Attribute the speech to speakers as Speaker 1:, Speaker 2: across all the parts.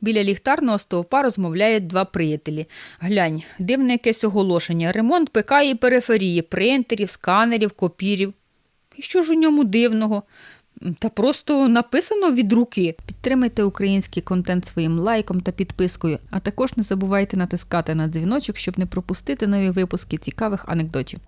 Speaker 1: Біля ліхтарного стовпа розмовляють два приятелі. Глянь, дивне якесь оголошення. Ремонт ПК і периферії, принтерів, сканерів, копірів. І що ж у ньому дивного? Та просто написано від руки. Підтримайте український контент своїм лайком та підпискою, а також не забувайте натискати на дзвіночок, щоб не пропустити нові випуски цікавих анекдотів.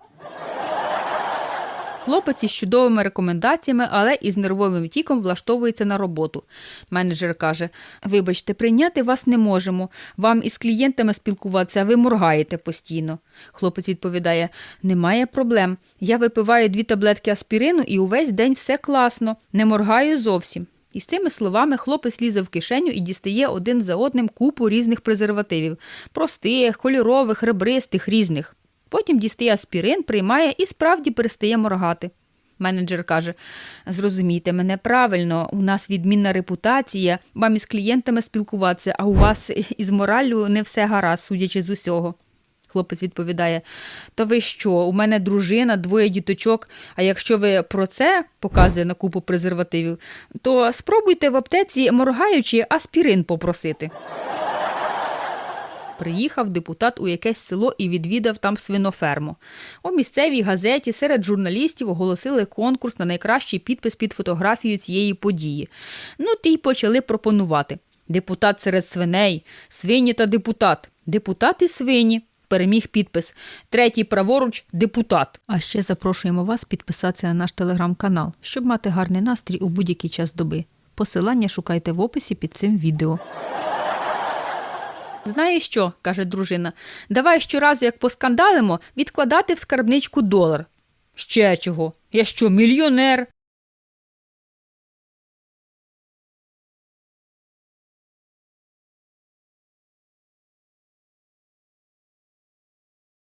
Speaker 1: Хлопець із чудовими рекомендаціями, але із нервовим тіком влаштовується на роботу. Менеджер каже: Вибачте, прийняти вас не можемо. Вам із клієнтами спілкуватися, а ви моргаєте постійно. Хлопець відповідає: Немає проблем. Я випиваю дві таблетки аспірину і увесь день все класно, не моргаю зовсім. І з цими словами хлопець лізе в кишеню і дістає один за одним купу різних презервативів простих, кольорових, ребристих, різних. Потім дістає аспірин, приймає і справді перестає моргати. Менеджер каже: Зрозумійте мене правильно, у нас відмінна репутація, вам із клієнтами спілкуватися, а у вас із мораллю не все гаразд, судячи з усього. Хлопець відповідає: Та ви що, у мене дружина, двоє діточок. А якщо ви про це показує на купу презервативів, то спробуйте в аптеці, моргаючи, аспірин попросити. Приїхав депутат у якесь село і відвідав там свиноферму. У місцевій газеті серед журналістів оголосили конкурс на найкращий підпис під фотографією цієї події. Ну, ті й почали пропонувати. Депутат серед свиней, свині та депутат. Депутат і свині. Переміг підпис. Третій праворуч депутат. А ще запрошуємо вас підписатися на наш телеграм-канал, щоб мати гарний настрій у будь-який час доби. Посилання шукайте в описі під цим відео. Знаєш що, каже дружина, давай щоразу, як поскандалимо, відкладати в скарбничку долар. Ще чого? Я що, мільйонер?